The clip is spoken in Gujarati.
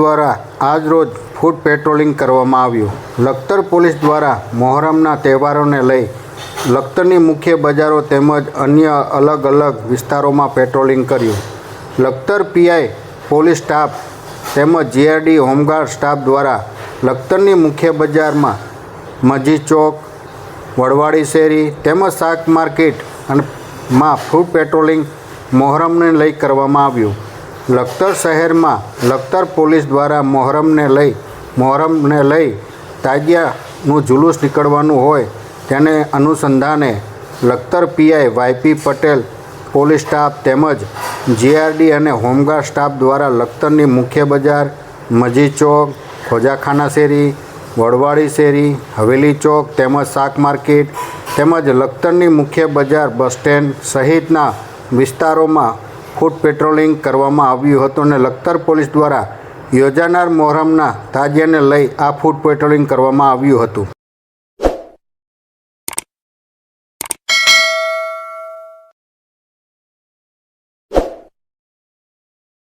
આજરોજ ફૂડ પેટ્રોલિંગ કરવામાં આવ્યું. લખતર પોલીસ દ્વારા મોહરમના તહેવારોને લઈ લખતરની મુખ્ય બજારો તેમજ અન્ય અલગ અલગ વિસ્તારોમાં પેટ્રોલિંગ કર્યું. લખતર પીઆઈ, પોલીસ સ્ટાફ તેમજ જીઆરડી હોમગાર્ડ સ્ટાફ દ્વારા લખતરની મુખ્ય બજારમાં મજી ચોક, વડવાડી શેરી તેમજ શાક માર્કેટ અને માં ફૂડ પેટ્રોલિંગ મોહરમને લઈ કરવામાં આવ્યું. લખતર શહેરમાં લખતર પોલીસ દ્વારા મોહરમને લઈ મોહરમને લઈ તાજિયાનું જુલુસ નીકળવાનું હોય તેને અનુસંધાને Lakhtar PI YP Patel, police staff તેમજ જીઆરડી અને હોમગાર્ડ સ્ટાફ દ્વારા લખતરની મુખ્ય બજાર મજી ચોક, ખોજાખાના શેરી વડવાડી શેરી, હવેલી ચોક તેમજ શાક માર્કેટ તેમજ લખતરની મુખ્ય બજાર બસ સ્ટેન્ડ સહિતના વિસ્તારોમાં ફૂડ પેટ્રોલિંગ કરવામાં આવ્યું હતું અને લખતર પોલીસ દ્વારા યોજાનાર મોહરમના તાજિયાને લઈ આ ફૂડ પેટ્રોલિંગ કરવામાં આવ્યું હતું.